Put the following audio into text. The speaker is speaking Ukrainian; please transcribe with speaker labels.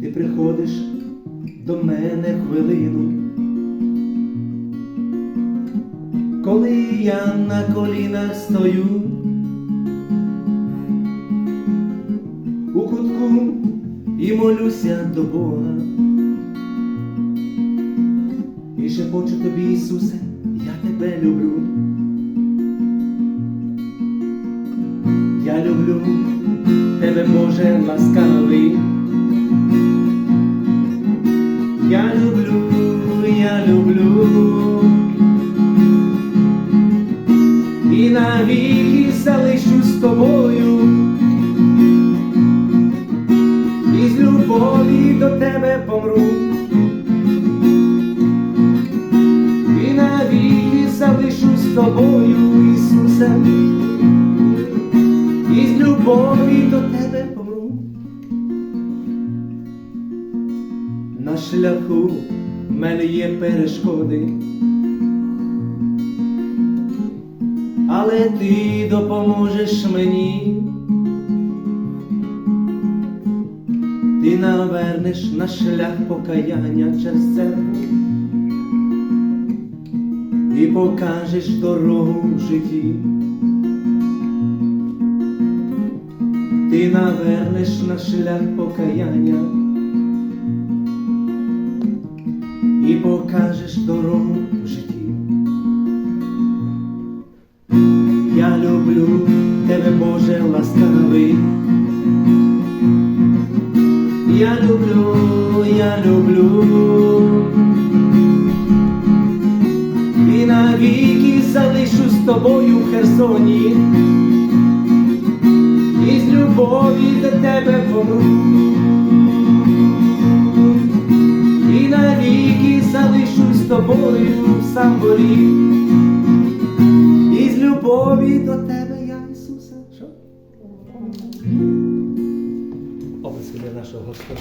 Speaker 1: Ти приходиш до мене хвилину, коли я на колінах стою, у кутку і молюся до Бога. І шепочу тобі, Ісусе, я тебе люблю. Люблю тебе, Боже, ласкавий. Я люблю, я люблю. І навіки залишу з тобою. І з любові до тебе помру. І навіки залишу з тобою, Ісусе. Любові до тебе помру. На шляху в мене є перешкоди, але ти допоможеш мені. Ти навернеш на шлях покаяння через церкву і покажеш дорогу в житті. Ти навернеш на шлях покаяння і покажеш дорогу в житті. Я люблю тебе, Боже, ласкавий. Я люблю, я люблю. І навіки залишу з тобою в Херсоні. Тебе помру. І навіки залишусь з тобою в самборі. І з любові до тебе я, Ісусе. Що? Обласки нашого Господа.